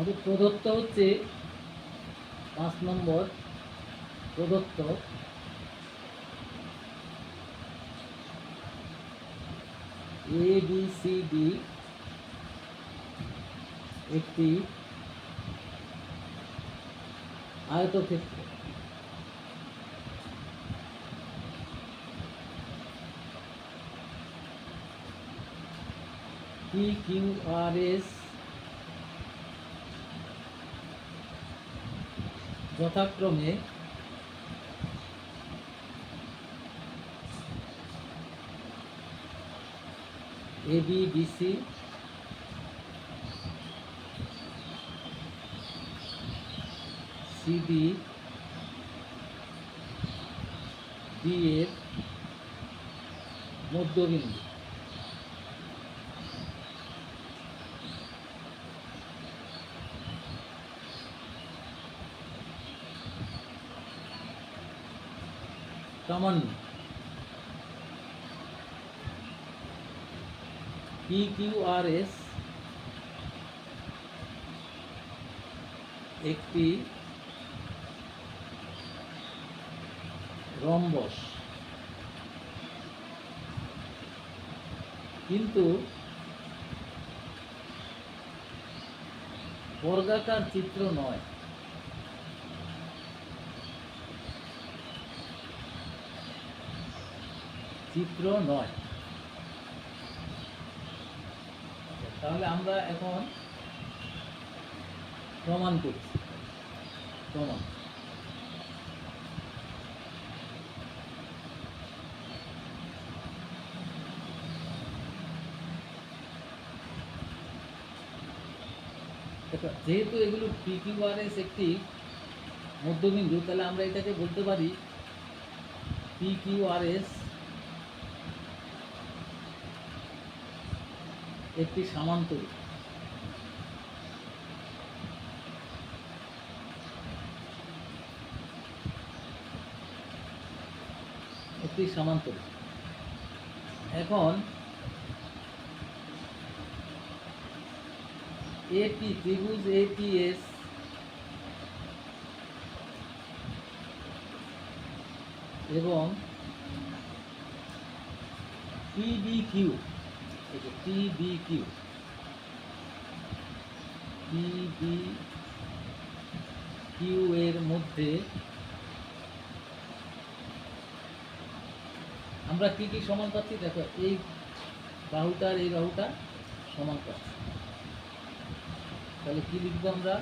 আমাদের প্রদত্ত হচ্ছে পাঁচ নম্বর প্রদত্ত এ বি সি ডি একটি আয়তক্ষেত্র। পি কিউ আর এস যথাক্রমে A B B C CD D এর মধ্যবিন্দু। সামান্য পি কিউ আর এস একটি রম্বস। কিন্তু বর্গাকার চিত্র নয়। চিত্র নয়। তাহলে আমরা এখন প্রমাণ করছি। প্রমাণ। যেহেতু এগুলো পিকিউআরএস একটি মধ্যবিন্দু, তাহলে আমরা এটাকে বলতে পারি পিকিউআরএস একটি সামান্তরিক একটি সামান্তরিক এখন এটি ত্রিভুজ এটিএস এবং পিবিকিউ এই যে পিবিকিউ পিবি কিউ এর মধ্যে আমরা কি কি সমান পাচ্ছি? দেখো, এই বাহুটার এই বাহুটা সমান পাচ্ছি। তাহলে কি লিখব আমরা?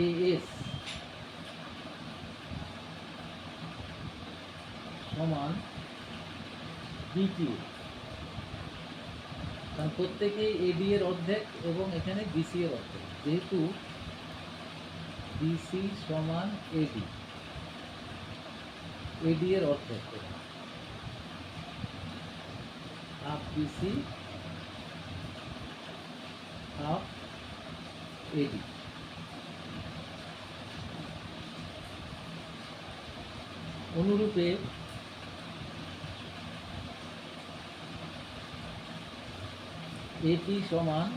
এ এস সমান বিকিউ কারণ প্রত্যেকেই এডি এর অর্ধেক এবং এখানে বিসি এর অর্ধেক। যেহেতু বিসি সমান এডি এডি এর অর্ধেক। হাফ বিসি হাফ এডি অনুরূপে এটি সমান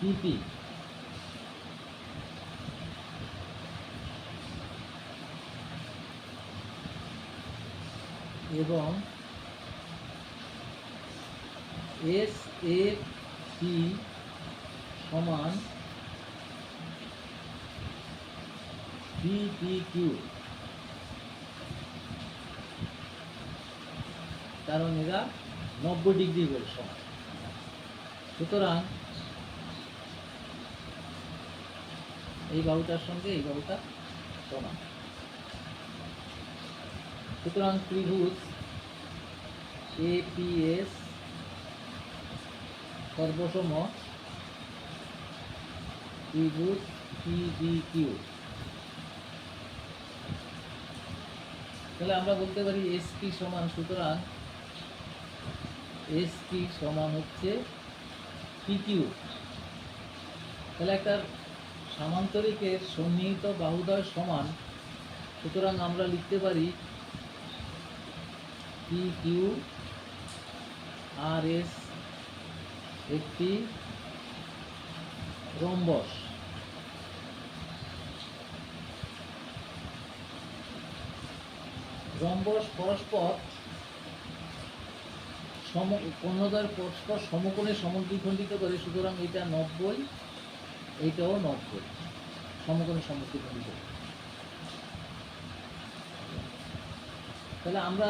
পিপি এবং এস এ পি সমান কিউ কারণ এরা নব্বই ডিগ্রি করে সমান। সুতরাং এই বাহুটার সঙ্গে এই বাহুটা সমান। সুতরাং ত্রিভুজ এপিএস সর্বসম ত্রিভুজ পিবিকিউ তাহলে আমরা বলতে পারি এসপি সমান, সুতরাং এসপি সমান হচ্ছে পিকিউ তাহলে একটা সামান্তরিকের সন্নিহিত বাহুদয় সমান, সুতরাং আমরা লিখতে পারি পি কিউ আর এস একটি রম্বস। রম্বস পরস্পর সম কর্ণদ্বয় পরস্পর সমকোণে সমদ্বিখণ্ডিত করে, সুতরাং এটা নব্বই, এইটাও নব্বই, সমকোণে সমদ্বিখণ্ডিত। তাহলে আমরা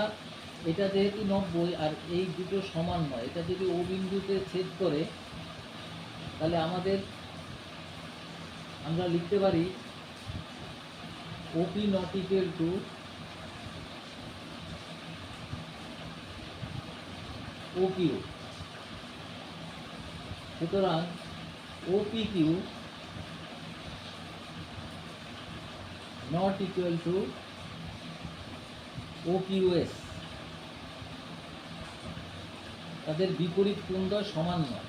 এটা যেহেতু নব্বই আর এই দুটো সমান নয়, এটা যদি ও বিন্দুতে ছেদ করে, তাহলে আমাদের আমরা লিখতে পারি OP not equal to O Q সুতরাং OP Q not equal to O QS তাদের বিপরীত কোণদ্বয় সমান নয়।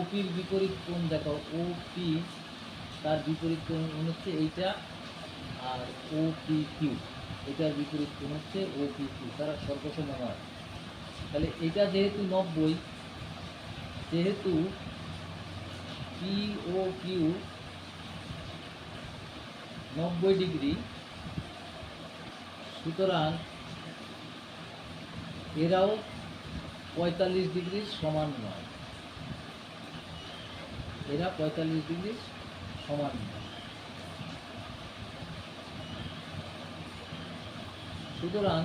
ওপির বিপরীত কোণ দেখো ওপি তার বিপরীত কোণ হচ্ছে এইটা আর ওপি কিউ এটার বিপরীত কোণ হচ্ছে ওপি কিউ তারা সর্বসম নয়। তাহলে এটা যেহেতু নব্বই, যেহেতু পি ও কিউ নব্বই ডিগ্রি, সুতরাং এরাও পঁয়তাল্লিশ ডিগ্রির সমান নয়। এরা পঁয়তাল্লিশ ডিগ্রির সমান নয়। সুতরাং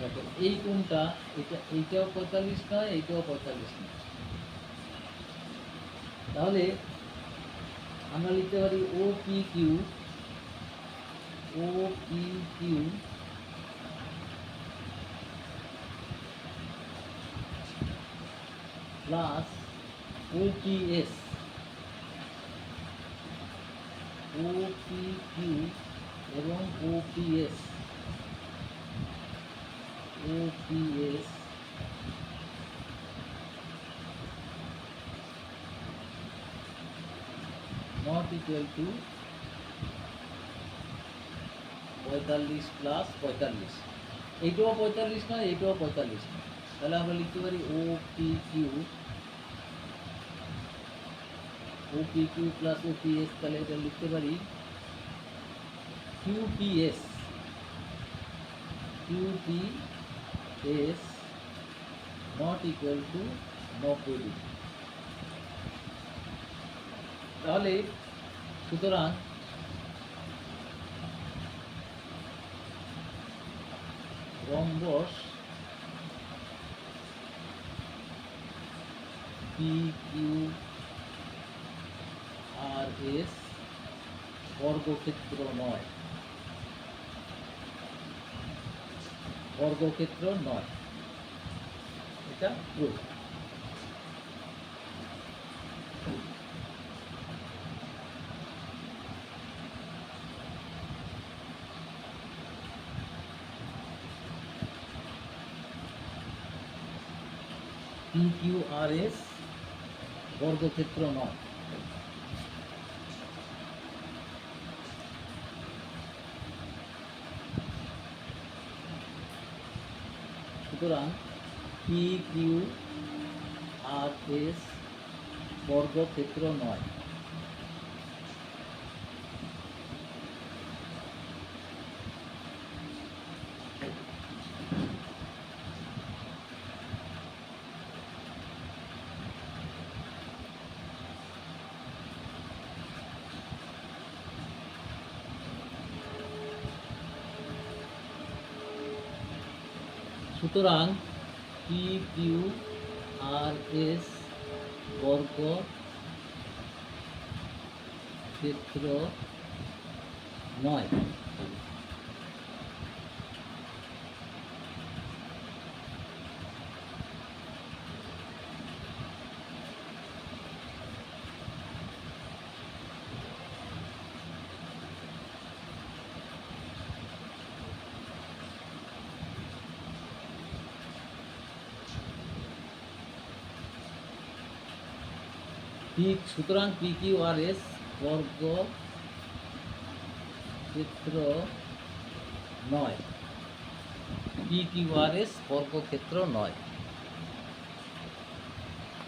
দেখো, এই কোণটা, এটা, এইটাও পঁয়তাল্লিশ নয়, এইটাও পঁয়তাল্লিশ নয়। তাহলে আমরা লিখতে পারি O P Q O P Q plus O P S O P Q এবং OPS OPS not equal to পঁয়তাল্লিশ প্লাস পঁয়তাল্লিশ এইটাও পঁয়তাল্লিশ নয় এইটাও পঁয়তাল্লিশ নয় তাহলে আমরা লিখতে পারি O P Q O P Q plus O P S তাহলে এটা লিখতে পারি Q P S Q P S not equal to নব্বই ডিগ্রি তাহলে সুতরাং rhombus P Q R S বর্গক্ষেত্র নয়। বর্গক্ষেত্র নয়। এটা প্রুফ এস বর্গক্ষেত্র নয়। সুতরাং পি কিউ আর এস বর্গক্ষেত্র নয়। সুতরাং পি কিউ আর এস বর্গ ক্ষেত্র নয়। পি সুতরাং পি কিউ আর এস বর্গ ক্ষেত্র নয়। পি কিউ আর এস বর্গক্ষেত্র নয়।